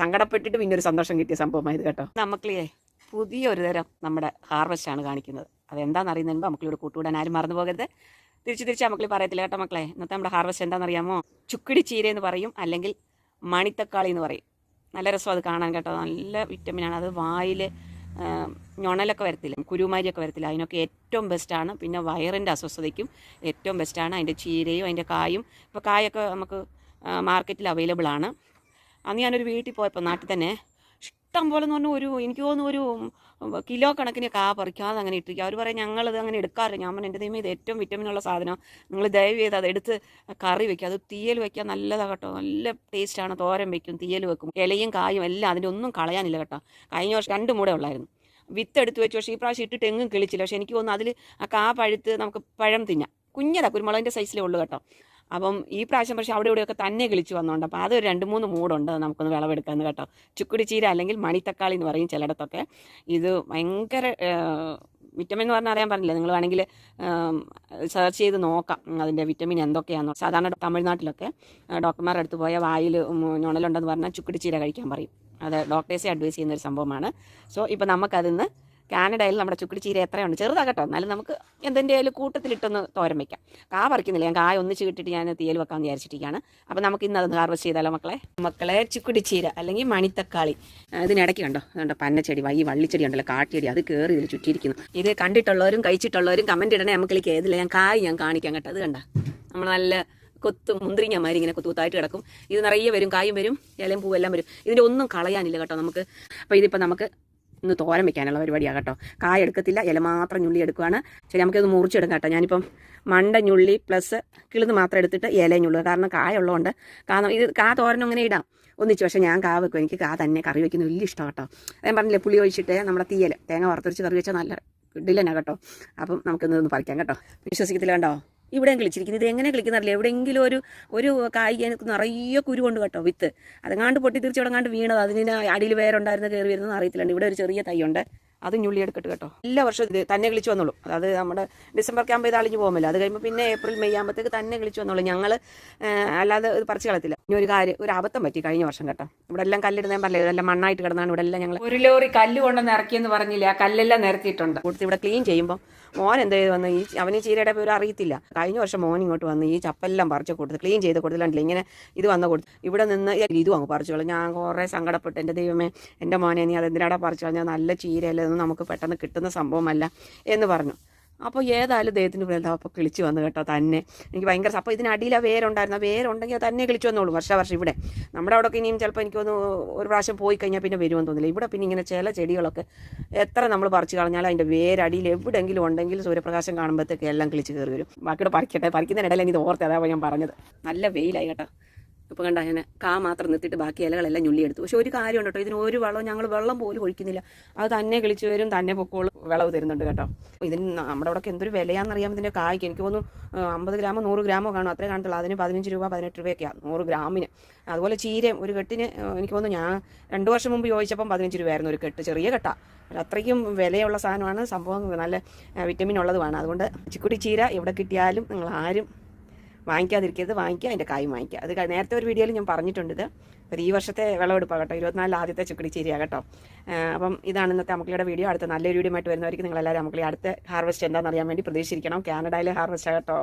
സങ്കടപ്പെട്ടിട്ട് പിന്നെ ഒരു സന്തോഷം കിട്ടിയ സംഭവമായത് കേട്ടോ. നമുക്കളേ പുതിയൊരു തരം നമ്മുടെ ഹാർവസ്റ്റ് ആണ് കാണിക്കുന്നത്. അതെന്താണെന്ന് അറിയുന്നതിന് മുമ്പ് നമുക്കിവിടെ കൂട്ടുകൂടാൻ ആരും മറന്നു പോകരുത്. തിരിച്ച് തിരിച്ച് മക്കളി പറയത്തില്ല കേട്ടോ മക്കളെ. ഇന്നത്തെ നമ്മുടെ ഹാർവസ്റ്റ് എന്താണെന്നറിയാമോ? ചുക്കിടി ചീര എന്ന് പറയും അല്ലെങ്കിൽ മണിത്തക്കാളി എന്ന് പറയും. നല്ല രസം അത് കാണാൻ കേട്ടോ. നല്ല വിറ്റമിനാണ് അത് വായിൽ ഞൊണലൊക്കെ വരത്തില്ല? കുരുമാരിയൊക്കെ വരത്തില്ല? അതിനൊക്കെ ഏറ്റവും ബെസ്റ്റാണ് പിന്നെ വയറിന്റെ അസ്വസ്ഥതയ്ക്കും ഏറ്റവും ബെസ്റ്റാണ് അതിന്റെ ചീരയും അതിന്റെ കായും. ഇപ്പോൾ കായൊക്കെ നമുക്ക് മാർക്കറ്റിൽ അവൈലബിൾ ആണ്. അന്ന് ഞാനൊരു വീട്ടിൽ പോയപ്പോൾ നാട്ടിൽ തന്നെ ഇഷ്ടം പോലെ എന്ന് പറഞ്ഞാൽ ഒരു എനിക്ക് തോന്നുന്നു ഒരു കിലോ കണക്കിന് കാ പറിക്കാതെ അങ്ങനെ ഇട്ടിരിക്കുക അവർ പറയും ഞങ്ങളത് അങ്ങനെ എടുക്കാറില്ല. ഞാൻ പറഞ്ഞു എന്റെ ദൈവം ഇത് ഏറ്റവും വിറ്റമിനുള്ള സാധനം. നിങ്ങൾ ദയവ് ചെയ്ത് അത് എടുത്ത് കറി വെക്കുക അത് തീയൽ വെക്കാൻ നല്ലതാണ് കേട്ടോ. നല്ല ടേസ്റ്റാണ് തോരൻ വെക്കും തീയൽ വെക്കും ഇലയും കായും എല്ലാം. അതിന്റെ ഒന്നും കളയാനില്ല കേട്ടോ. കഴിഞ്ഞ വർഷം രണ്ട് മൂടെ ഉള്ളായിരുന്നു. വിത്ത് എടുത്ത് വെച്ചു പക്ഷേ ഈ പ്രാവശ്യം ഇട്ടിട്ട് എങ്ങും കിളിച്ചില്ല. പക്ഷേ എനിക്ക് തോന്നുന്നു അതിൽ ആ കാ പഴുത്ത് നമുക്ക് പഴം തിന്നാം. കുഞ്ഞതാ കുരുമുളകിന്റെ സൈസിലേ ഉള്ളൂ കേട്ടോ. അപ്പം ഈ പ്രാവശ്യം പക്ഷേ അവിടെ ഇവിടെയൊക്കെ തന്നെ കിളിച്ച് വന്നുകൊണ്ട് അപ്പോൾ അതൊരു രണ്ട് മൂന്ന് മൂടുണ്ട് നമുക്കൊന്ന് വിളവെടുക്കാമെന്ന് കേട്ടോ. ചുക്കുടി ചീര അല്ലെങ്കിൽ മണിത്തക്കാളി എന്ന് പറയും ചിലയിടത്തൊക്കെ. ഇത് ഭയങ്കര വിറ്റമിൻ എന്ന് പറഞ്ഞാൽ അറിയാൻ പറഞ്ഞില്ല നിങ്ങൾ വേണമെങ്കിൽ സെർച്ച് ചെയ്ത് നോക്കാം അതിന്റെ വിറ്റമിൻ എന്തൊക്കെയാണെന്ന് സാധാരണ തമിഴ്നാട്ടിലൊക്കെ ഡോക്ടർമാരുടെ അടുത്ത് പോയ വായിൽ ഞൊണലുണ്ടെന്ന് പറഞ്ഞാൽ ചുക്കുടി ചീര കഴിക്കാൻ പറയും. അത് ഡോക്ടേഴ്സെ അഡ്വൈസ് ചെയ്യുന്ന ഒരു സംഭവമാണ്. സോ ഇപ്പോൾ നമുക്കതിന്ന് കാനഡയിൽ നമ്മുടെ ചുക്കിടി ചീര എത്രയുണ്ട്? ചെറുതാകട്ടോ. എന്നാലും നമുക്ക് എന്തിന്റെ കൂട്ടത്തിലിട്ടൊന്ന് തോരൻ വെക്കാം. കാ പറിക്കുന്നില്ല. ഞാൻ കായ ഒന്നിച്ച് കിട്ടിയിട്ട് ഞാൻ തീയൽ വെക്കാമെന്ന് വിചാരിച്ചിരിക്കുകയാണ്. അപ്പോൾ നമുക്ക് ഇന്ന് അത് ഹാർവസ്റ്റ് ചെയ്താലോ മക്കളെ? മക്കളെ ചുക്കുടി ചീര അല്ലെങ്കിൽ മണിത്തക്കാളി. ഇതിനിടയ്ക്ക് കണ്ടോ? അതുകൊണ്ട് പന്നച്ചെടി വൈ വള്ളിച്ചെടി ഉണ്ടല്ലോ കാട്ടിയടി. അത് കയറി ഇതിൽ ചുറ്റിയിരിക്കുന്നു. ഇത് കണ്ടിട്ടുള്ളവരും കഴിച്ചിട്ടുള്ളവരും കമന്റ് ഇടണേ. നമുക്ക് ഏതില്ല ഞാൻ കായ് ഞാൻ കാണിക്കാം കേട്ടോ. അത് കണ്ട? നമ്മൾ നല്ല കൊത്ത് മുന്തിരിങ്ങമാരി ഇങ്ങനെ കൊത്തുകൊത്തായിട്ട് കിടക്കും. ഇത് നിറയെ വരും കായും വരും ഇലയും പൂവെല്ലാം വരും. ഇതിന്റെ ഒന്നും കളയാനില്ല കേട്ടോ നമുക്ക്. അപ്പോൾ ഇതിപ്പോൾ നമുക്ക് ഇന്ന് തോരൻ വെക്കാനുള്ള പരിപാടിയാണ് കേട്ടോ. കായ എടുക്കത്തില്ല ഇല മാത്രം ഞുള്ളി എടുക്കുകയാണ് ശരി നമുക്കിത് മുറിച്ചെടുക്കാം കേട്ടോ. ഞാനിപ്പം മണ്ട ഞുള്ളി പ്ലസ് കിളിന്ന് മാത്രം എടുത്തിട്ട് ഇല ഞുള്ളുക. കാരണം കായ ഉള്ളതുകൊണ്ട് കാരണം ഇത് കാ തോരനും അങ്ങനെ ഇടാം. ഒന്നിച്ച് പക്ഷേ ഞാൻ കാ വെക്കും. എനിക്ക് കാ തന്നെ കറി വെക്കുന്നത് വലിയ ഇഷ്ടമാണ് കേട്ടോ. ഞാൻ പറഞ്ഞില്ലേ പുളി ഒഴിച്ചിട്ട് നമ്മുടെ തീയൽ തേങ്ങ വറുത്തരച്ച് കറി വെച്ചാൽ നല്ല ഇഡിലനാ കേട്ടോ. അപ്പം നമുക്കിന്ന് പറിക്കാം കേട്ടോ. വിശ്വസിക്കത്തില്ല കണ്ടോ? ഇവിടെയും കിളിച്ചിരിക്കുന്നത് ഇത് എങ്ങനെ കിളിക്കുന്നറിയില്ല. എവിടെയെങ്കിലും ഒരു ഒരു കായിക നിറയെ കുരു കൊണ്ട് കേട്ടോ വിത്ത്. അതങ്ങാണ്ട് പൊട്ടി അങ്ങാണ്ട് വീണത്. അതിന് അടിയിൽ വേറുണ്ടായിരുന്ന കയറി വരുന്നത് അറിയത്തില്ല. ഇവിടെ ഒരു ചെറിയ തൈ ഉണ്ട് അതും ഞുള്ളി എടുക്കട്ട് കേട്ടോ. എല്ലാ വർഷവും ഇത് തന്നെ കിളിച്ച് വന്നോളൂ. അതായത് നമ്മുടെ ഡിസംബർ ക്യാമ്പ് ഇത് അളിഞ്ഞു പോകുമല്ലോ അത് കഴിയുമ്പോൾ പിന്നെ ഏപ്രിൽ മെയ് ആകുമ്പോഴത്തേക്ക് തന്നെ കിളിച്ച് വന്നോളൂ. ഞങ്ങൾ അല്ലാതെ ഇത് പറിച്ച് കളത്തില്ല ഇനി ഒരു കാര്യം ഒരു അബദ്ധം പറ്റി കഴിഞ്ഞ വർഷം കേട്ടോ. ഇവിടെ എല്ലാം കല്ലിടുന്നേ പറഞ്ഞില്ല ഇതെല്ലാം മണ്ണായിട്ട് കിടന്നാണ്. ഇവിടെ എല്ലാം ഞങ്ങൾ ഒരു ലോറി കല്ല് കൊണ്ടുവന്ന് ഇറക്കിയെന്ന് പറഞ്ഞില്ല ആ കല്ലെല്ലാം നിരത്തിയിട്ടുണ്ട്. കൊടുത്ത് ഇവിടെ ക്ലീൻ ചെയ്യുമ്പോൾ മോൻ എന്ത് ചെയ്ത് വന്ന് ഈ അവന് ചീരയുടെ പേര് അറിയത്തില്ല. കഴിഞ്ഞ വർഷം മോൻ ഇങ്ങോട്ട് വന്ന് ഈ ചപ്പെല്ലാം പറിച്ച് കൊടുത്ത് ക്ലീൻ ചെയ്ത് കൊടുത്തില്ല ഇങ്ങനെ ഇത് വന്ന് കൊടുത്തു. ഇവിടെ നിന്ന് ഇതും അങ്ങ് പറിച്ചോളൂ ഞാൻ കുറേ സങ്കടപ്പെട്ടു എന്റെ ദൈവമേ എന്റെ മോനെ നീ അത് എന്തിനാടാ പറിച്ചു കളഞ്ഞാൽ നല്ല ചീരയല്ല ഇതൊന്നും നമുക്ക് പെട്ടെന്ന് കിട്ടുന്ന സംഭവമല്ല എന്ന് പറഞ്ഞു. അപ്പോൾ ഏതായാലും ദൈവത്തിന്റെ വലുതാ അപ്പോൾ കിളിച്ച് വന്നു കേട്ടോ തന്നെ. എനിക്ക് ഭയങ്കര അപ്പോൾ ഇതിനടിയിൽ ആ വേരുണ്ടായിരുന്നു. ആ വേരുണ്ടെങ്കിൽ തന്നെ കിളിച്ചു വന്നോളൂ വർഷവർഷം ഇവിടെ. നമ്മുടെ അവിടെയൊക്കെ ഇനിയും ചിലപ്പോൾ എനിക്കൊന്ന് ഒരു പ്രാവശ്യം പോയി കഴിഞ്ഞാൽ പിന്നെ വരുമെന്ന് തോന്നില്ല ഇവിടെ പിന്നെ ഇങ്ങനെ ചില ചെടികളൊക്കെ എത്ര നമ്മൾ പറിച്ച് കളഞ്ഞാലും അതിന്റെ വേരടിയിൽ എവിടെയെങ്കിലും ഉണ്ടെങ്കിൽ സൂര്യപ്രകാശം കാണുമ്പോഴത്തേക്ക് എല്ലാം കിളിച്ച് കയറി വരും. ബാക്കിയുടെ പറിക്കട്ടെ. പറിക്കുന്നതിനിടയിൽ എനിക്ക് ഓർത്ത് അതാ ഞാൻ പറഞ്ഞത്. നല്ല വെയിലായി കേട്ടോ. ഇപ്പോൾ കണ്ട ഞാൻ കാ മാത്രം നിർത്തിയിട്ട് ബാക്കി ഇലകളെല്ലാം ഞുള്ളിയെടുത്തു. പക്ഷെ ഒരു കാര്യമുണ്ട് കേട്ടോ ഇതിന് ഒരു വെള്ളം ഞങ്ങൾ വെള്ളം പോലും ഒഴിക്കുന്നില്ല. അത് തന്നെ കിളിച്ചു വരും തന്നെ പൊക്കോളും വിളവ് തരുന്നുണ്ട് കേട്ടോ. ഇതിന് നമ്മുടെ അവിടെ എന്തൊരു വിലയാണെന്നറിയാം ഇതിന്റെ കായ്ക്ക്. എനിക്ക് തോന്നുന്നു അമ്പത് ഗ്രാമോ നൂറ് ഗ്രാമോ കാണും. അത്രേ കാണത്തുള്ളൂ. അതിന് പതിനഞ്ച് രൂപ പതിനെട്ട് രൂപയൊക്കെയാണ് നൂറ് ഗ്രാമിന്. അതുപോലെ ചീരയും ഒരു കെട്ടിന് എനിക്ക് തോന്നുന്നു ഞാൻ രണ്ട് വർഷം മുമ്പ് ചോദിച്ചപ്പം പതിനഞ്ച് രൂപയായിരുന്നു ഒരു കെട്ട്. ചെറിയ കെട്ട. അത്രയ്ക്കും വിലയുള്ള സാധനമാണ്. സംഭവം നല്ല വിറ്റമിൻ ഉള്ളതുമാണ്. അതുകൊണ്ട് ചിക്കുടി ചീര എവിടെ കിട്ടിയാലും നിങ്ങൾ ആരും വാങ്ങിക്കാതിരിക്കരുത് വാങ്ങിക്കുക അതിന്റെ കായും വാങ്ങിക്കുക. അത് നേരത്തെ ഒരു വീഡിയോയിൽ ഞാൻ പറഞ്ഞിട്ടുണ്ട് ഇത്. അപ്പോൾ ഈ വർഷത്തെ വിളവെടുപ്പാണ് കേട്ടോ. ഇരുപത്തിനാലിൽ ആദ്യത്തെ ചുക്കടി ചീരയാണ് കേട്ടോ അപ്പം ഇതാണ് ഇന്നത്തെ അമക്കളിയുടെ വീഡിയോ. അടുത്ത നല്ലൊരു വീഡിയോ ആയിട്ട് വരുന്നവർക്ക് നിങ്ങളെല്ലാവരും അമ്മക്കളി അടുത്ത ഹാർവസ്റ്റ് എന്താണെന്ന് അറിയാൻ വേണ്ടി പ്രതീക്ഷിക്കണം കാനഡയിലെ ഹാർവസ്റ്റ് കേട്ടോ.